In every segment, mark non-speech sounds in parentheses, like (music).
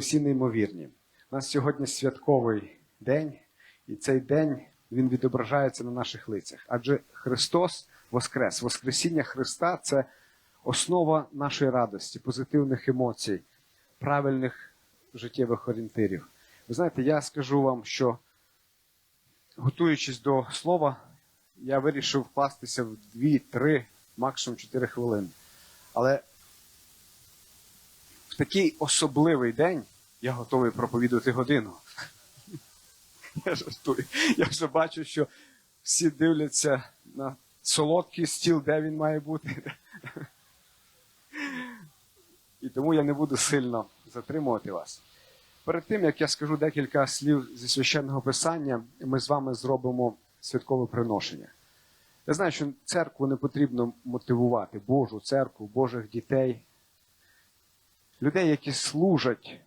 усі неймовірні. У нас сьогодні святковий день, і цей день він відображається на наших лицях. Адже Христос Воскрес, Воскресіння Христа це основа нашої радості, позитивних емоцій, правильних життєвих орієнтирів. Ви знаєте, я скажу вам, що готуючись до слова, я вирішив вкластися в 2-3, максимум 4 хвилини. Але такий особливий день я готовий проповідувати годину. (laughs) Я жартую. Я вже бачу, що всі дивляться на солодкий стіл, де він має бути. І тому я не буду сильно затримувати вас. Перед тим, як я скажу декілька слів зі священного писання, ми з вами зробимо святкове приношення. Я знаю, що церкву не потрібно мотивувати, Божу церкву, Божих дітей, людей, які служать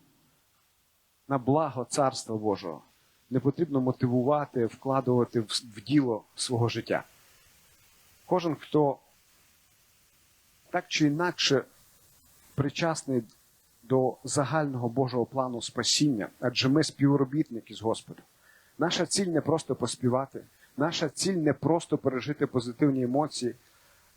на благо Царства Божого. Не потрібно мотивувати, вкладувати в, діло свого життя. Кожен, хто так чи інакше причасний до загального Божого плану спасіння, адже ми співробітники з Господом. Наша ціль не просто поспівати, наша ціль не просто пережити позитивні емоції.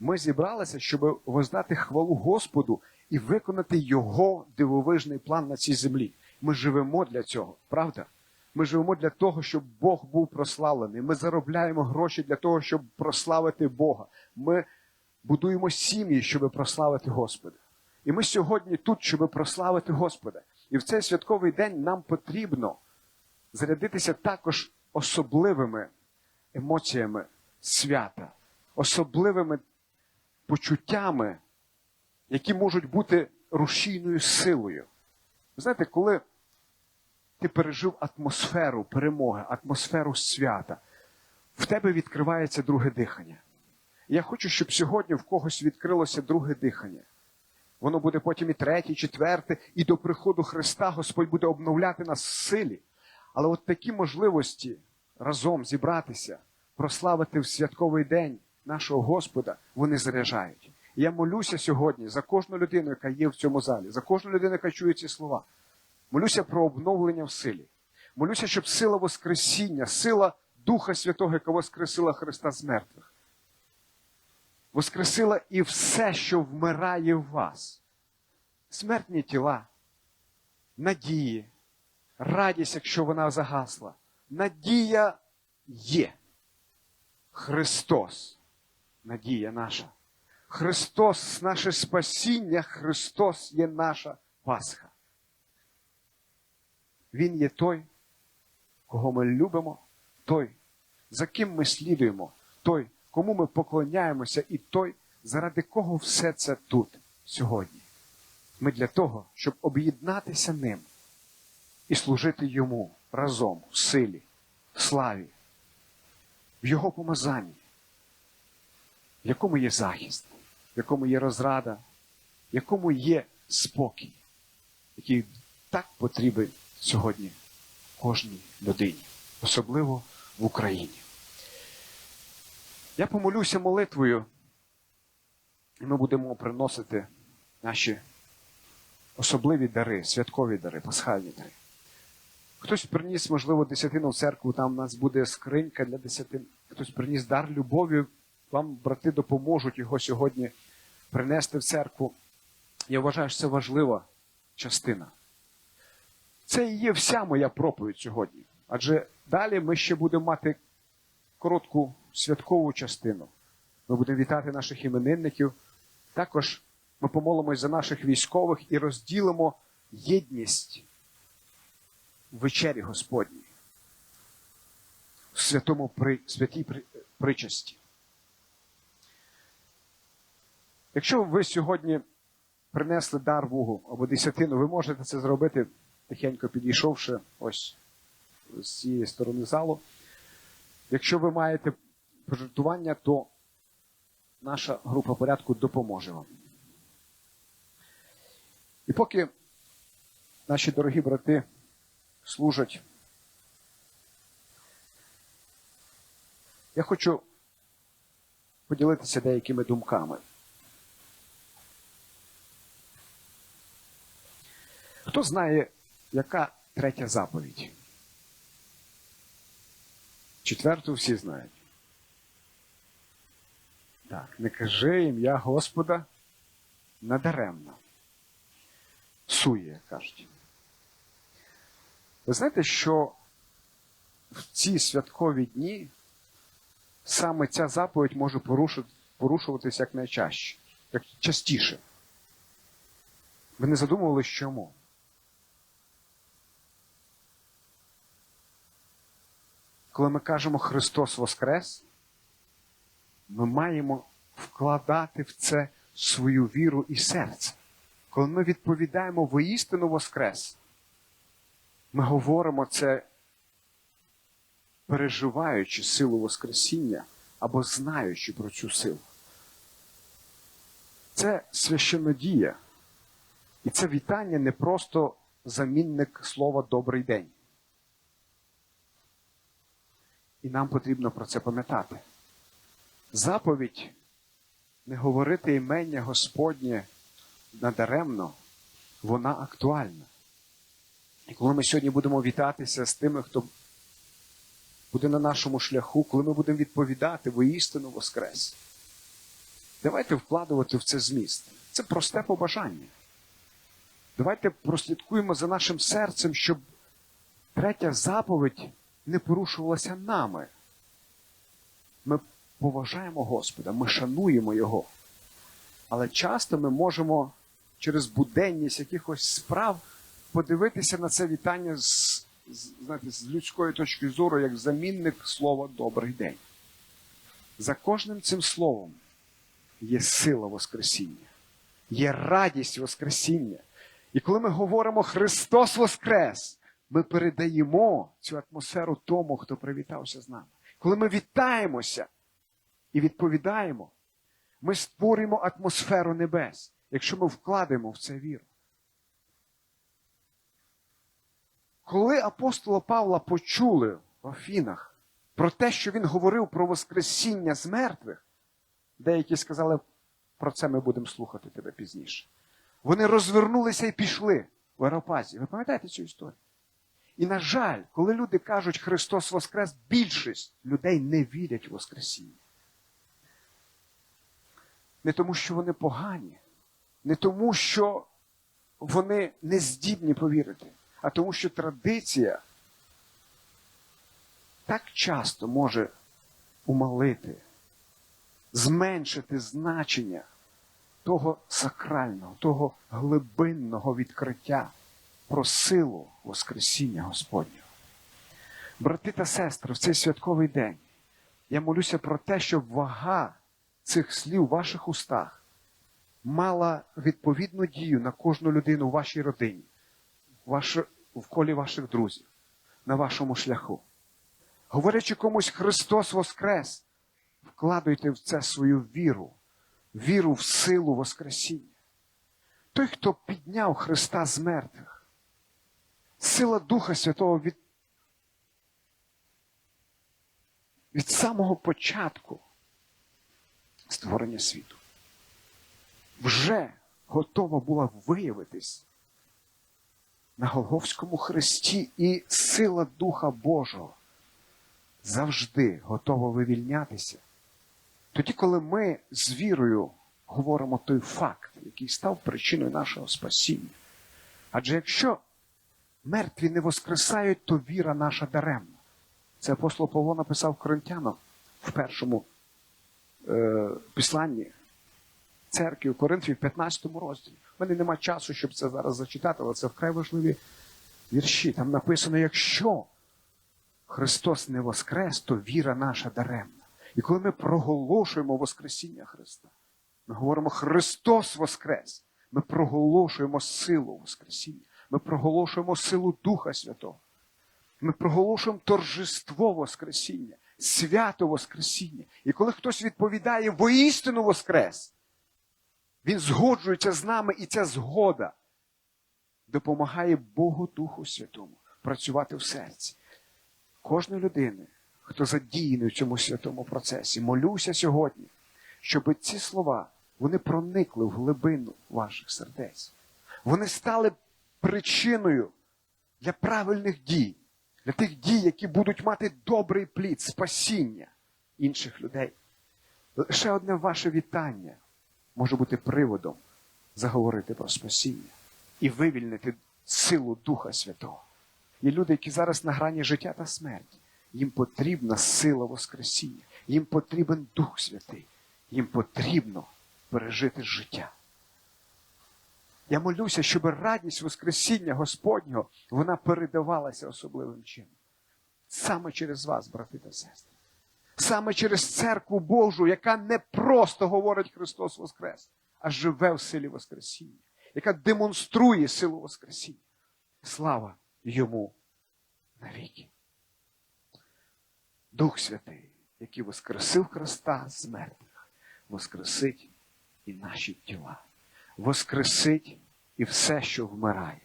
Ми зібралися, щоб воздати хвалу Господу і виконати Його дивовижний план на цій землі. Ми живемо для цього, правда? Ми живемо для того, щоб Бог був прославлений. Ми заробляємо гроші для того, щоб прославити Бога. Ми будуємо сім'ї, щоб прославити Господа. І ми сьогодні тут, щоб прославити Господа. І в цей святковий день нам потрібно зарядитися також особливими емоціями свята, особливими почуттями, які можуть бути рушійною силою. Ви знаєте, коли ти пережив атмосферу перемоги, атмосферу свята, в тебе відкривається друге дихання. Я хочу, щоб сьогодні в когось відкрилося друге дихання. Воно буде потім і третє, і четверте, і до приходу Христа Господь буде обновляти нас в силі. Але от такі можливості разом зібратися, прославити в святковий день нашого Господа, вони заряджають. І я молюся сьогодні за кожну людину, яка є в цьому залі, за кожну людину, яка чує ці слова. Молюся про обновлення в силі. Молюся, щоб сила Воскресіння, сила Духа Святого, яка воскресила Христа з мертвих, воскресила і все, що вмирає в вас. Смертні тіла, надії, радість, якщо вона загасла. Надія є. Христос, надія наша. Христос наше спасіння, Христос є наша Пасха. Він є той, кого ми любимо, той, за ким ми слідуємо, той, кому ми поклоняємося, і той, заради кого все це тут сьогодні. Ми для того, щоб об'єднатися ним і служити йому разом в силі, в славі, в його помазанні, в якому є захист, в якому є розрада, в якому є спокій, який так потрібен сьогодні кожній людині, особливо в Україні. Я помолюся молитвою, і ми будемо приносити наші особливі дари, святкові дари, пасхальні дари. Хтось приніс, можливо, десятину в церкву, там у нас буде скринька для десятин. Хтось приніс дар любові, вам брати допоможуть його сьогодні принести в церкву. Я вважаю, що це важлива частина. Це і є вся моя проповідь сьогодні. Адже далі ми ще будемо мати коротку святкову частину. Ми будемо вітати наших іменинників. Також ми помолимось за наших військових і розділимо єдність в вечері Господній, в святому при, святій при, причасті. Якщо ви сьогодні принесли дар Богу або десятину, ви можете це зробити, тихенько підійшовши ось з цієї сторони залу. Якщо ви маєте пожертвування, то наша група порядку допоможе вам. І поки наші дорогі брати служать, я хочу поділитися деякими думками. Хто знає яка третя заповідь? Четверту всі знають. Так, не кажи ім'я Господа надаремно. Сує, кажуть. Ви знаєте, що в ці святкові дні саме ця заповідь може порушуватися як найчаще, як частіше. Ви не задумувалися, чому? Коли ми кажемо Христос Воскрес, ми маємо вкладати в це свою віру і серце. Коли ми відповідаємо воістину Воскрес, ми говоримо це, переживаючи силу Воскресіння або знаючи про цю силу. Це священодія. І це вітання не просто замінник слова добрий день. І нам потрібно про це пам'ятати. Заповідь не говорити імення Господнє надаремно, вона актуальна. І коли ми сьогодні будемо вітатися з тими, хто буде на нашому шляху, коли ми будемо відповідати воістину Воскрес, давайте вкладувати в це зміст. Це просте побажання. Давайте прослідкуємо за нашим серцем, щоб третя заповідь не порушувалася нами. Ми поважаємо Господа, ми шануємо Його. Але часто ми можемо через буденність якихось справ подивитися на це вітання з, знаєте, з людської точки зору, як замінник слова добрий день. За кожним цим словом є сила Воскресіння, є радість Воскресіння. І коли ми говоримо Христос Воскрес, ми передаємо цю атмосферу тому, хто привітався з нами. Коли ми вітаємося і відповідаємо, ми створюємо атмосферу небес, якщо ми вкладемо в це віру. Коли апостола Павла почули в Афінах про те, що він говорив про Воскресіння з мертвих, деякі сказали, про це ми будемо слухати тебе пізніше. Вони розвернулися і пішли в Аеропазі. Ви пам'ятаєте цю історію? І, на жаль, коли люди кажуть Христос Воскрес, більшість людей не вірять в Воскресіння. Не тому, що вони погані, не тому, що вони не здібні повірити, а тому, що традиція так часто може умалити, зменшити значення того сакрального, того глибинного відкриття про силу Воскресіння Господнього. Брати та сестри, в цей святковий день я молюся про те, щоб вага цих слів в ваших устах мала відповідну дію на кожну людину в вашій родині, в колі ваших друзів, на вашому шляху. Говорячи комусь Христос Воскрес, вкладуйте в це свою віру, віру в силу Воскресіння. Той, хто підняв Христа з мертвих, сила Духа Святого від, від самого початку створення світу вже готова була виявитись на Голговському хресті, і сила Духа Божого завжди готова вивільнятися. Тоді, коли ми з вірою говоримо той факт, який став причиною нашого спасіння. Адже якщо мертві не воскресають, то віра наша даремна. Це апостол Павло написав Коринтянам в першому е, післанні церкві в Коринфі в 15 розділі. У мене нема часу, щоб це зараз зачитати, але це вкрай важливі вірші. Там написано: якщо Христос не воскрес, то віра наша даремна. І коли ми проголошуємо Воскресіння Христа, ми говоримо Христос Воскрес, ми проголошуємо силу Воскресіння, ми проголошуємо силу Духа Святого. Ми проголошуємо торжество Воскресіння, свято Воскресіння. І коли хтось відповідає воістину Воскрес, він згоджується з нами, і ця згода допомагає Богу Духу Святому працювати в серці. Кожної людини, хто задіяний в цьому святому процесі, молюся сьогодні, щоб ці слова вони проникли в глибину ваших сердець. Вони стали причиною для правильних дій, для тих дій, які будуть мати добрий плід, спасіння інших людей. Лише одне ваше вітання може бути приводом заговорити про спасіння і вивільнити силу Духа Святого. Є люди, які зараз на грані життя та смерті. Їм потрібна сила Воскресіння, їм потрібен Дух Святий, їм потрібно пережити життя. Я молюся, щоб радість Воскресіння Господнього вона передавалася особливим чином. Саме через вас, брати та сестри. Саме через церкву Божу, яка не просто говорить Христос Воскрес, а живе в силі Воскресіння, яка демонструє силу Воскресіння. Слава йому навіки. Дух Святий, який воскресив Христа з мертвих, воскресить і наші тіла, воскресить і все, що вмирає.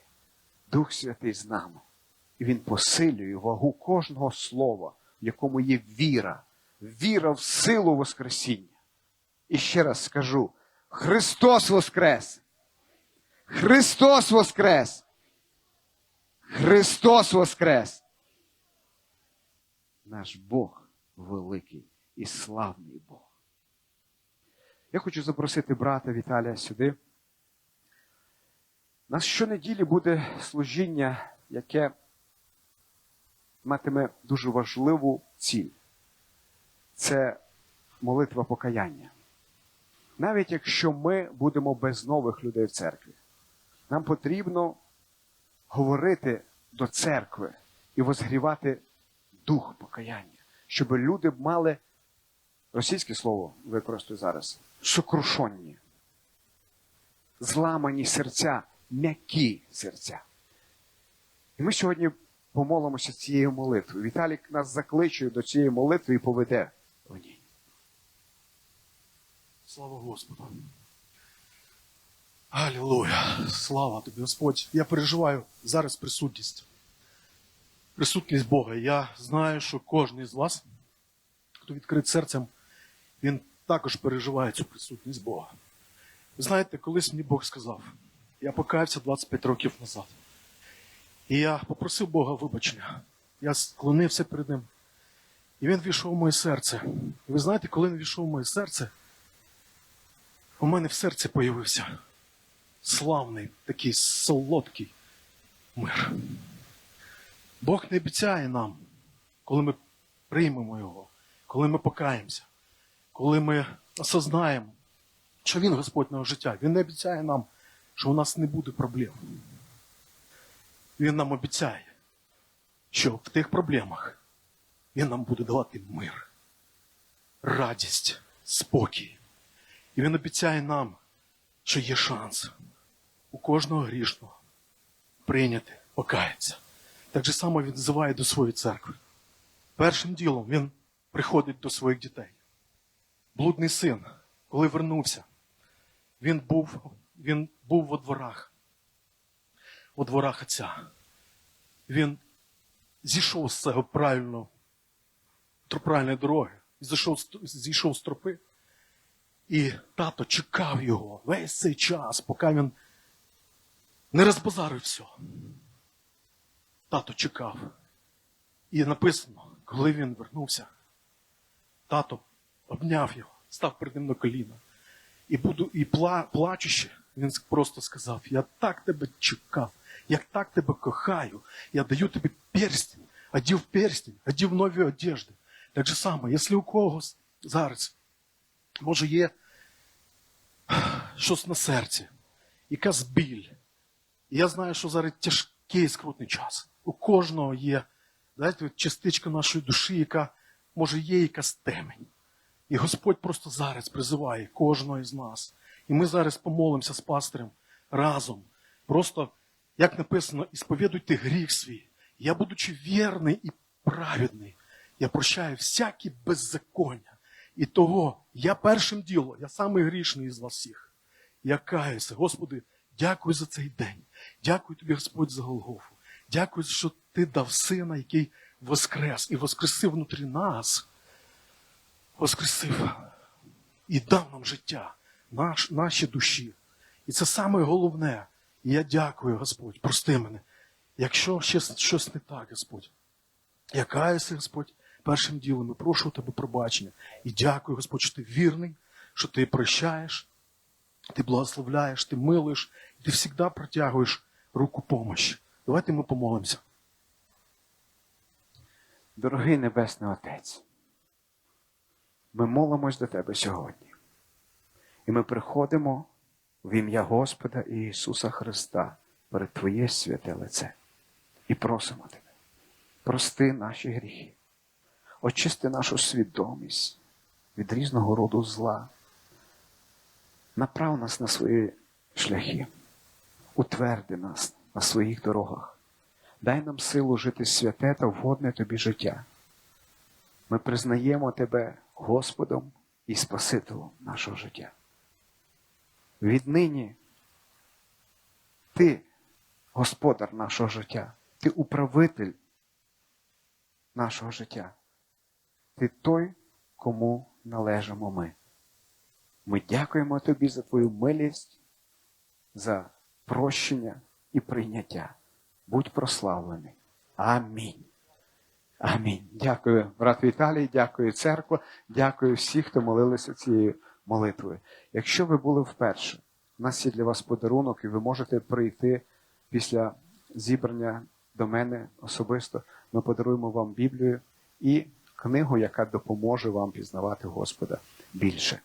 Дух Святий з нами. І Він посилює вагу кожного слова, в якому є віра, віра в силу Воскресіння. І ще раз скажу: Христос Воскрес! Христос Воскрес! Христос Воскрес! Наш Бог великий і славний Бог. Я хочу запросити брата Віталія сюди. Нас щонеділі буде служіння, яке матиме дуже важливу ціль. Це молитва покаяння. Навіть якщо ми будемо без нових людей в церкві, нам потрібно говорити до церкви і возгрівати дух покаяння, щоб люди мали російське слово використаю зараз сокрушонні, зламані серця, м'які серця. І ми сьогодні помолимося цією молитвою. Віталік нас закличує до цієї молитви і поведе в ній. Слава Господу. Алілуя. Слава тобі, Господь. Я переживаю зараз присутність. Присутність Бога. Я знаю, що кожен із вас, хто відкрит серцем, він також переживає цю присутність Бога. Знаєте, колись мені Бог сказав, я покаявся 25 років назад. І я попросив Бога вибачення. Я склонився перед ним. І він війшов в моє серце. І ви знаєте, коли він війшов в моє серце, у мене в серці появився славний, такий солодкий мир. Бог не обіцяє нам, коли ми приймемо Його, коли ми покаємося, коли ми осознаємо, що Він Господь нашого життя. Він не обіцяє нам, що у нас не буде проблем. Він нам обіцяє, що в тих проблемах Він нам буде давати мир, радість, спокій. І він обіцяє нам, що є шанс у кожного грішного прийняти, покаятися. Так же само він взиває до своєї церкви. Першим ділом він приходить до своїх дітей. Блудний син, коли вернувся, він був, він був во дворах, у дворах отця. Він зійшов з цього правильного, правильної дороги, зійшов, зійшов з тропи. І тато чекав його весь цей час, поки він не розбазарив все. Тато чекав. І написано, коли він вернувся, тато обняв його, став перед ним на коліна. І буду, і пла, плачучи, він просто сказав: Я так тебе чекав, я так тебе кохаю, я даю тобі перстень, одів перстень, одів нові одежди. Так же само, якщо у когось зараз може є щось на серці, якась біль. Я знаю, що зараз тяжкий скрутний час. У кожного є знаєте, частичка нашої душі, яка може є якась темень. І Господь просто зараз призиває кожного із нас. І ми зараз помолимося з пастирем разом. Просто, як написано, ісповідуйте гріх свій. Я, будучи вірний і праведний, я прощаю всякі беззаконня. І того я першим ділом, я самий грішний із вас всіх. Я каюся. Господи, дякую за цей день. Дякую тобі, Господь, за Голгофу. Дякую, що ти дав сина, який воскрес і воскресив внутрі нас. Воскресив і дав нам життя, наш, наші душі. І це саме головне. І я дякую, Господь, прости мене. Якщо ще щось не так, Господь, я каюся, Господь, першим ділом і прошу у тебе пробачення. І дякую, Господь, що ти вірний, що ти прощаєш, ти благословляєш, ти милуєш, і ти завжди протягуєш руку помощі. Давайте ми помолимося. Дорогий Небесний Отець, ми молимось до Тебе сьогодні. І ми приходимо в ім'я Господа Ісуса Христа перед Твоє святе лице і просимо Тебе, прости наші гріхи, очисти нашу свідомість від різного роду зла, направ нас на свої шляхи, утверди нас на своїх дорогах. Дай нам силу жити святе та вгодне тобі життя. Ми признаємо тебе Господом і Спасителем нашого життя. Віднині ти господар нашого життя, ти управитель нашого життя. Ти той, кому належимо ми. Ми дякуємо тобі за твою милість, за прощення і прийняття. Будь прославлений. Амінь. Амінь. Дякую, брат Віталій, дякую церква, дякую всіх, хто молилися цією молитвою. Якщо ви були вперше, у нас є для вас подарунок, і ви можете прийти після зібрання до мене особисто. Ми подаруємо вам Біблію і книгу, яка допоможе вам пізнавати Господа більше.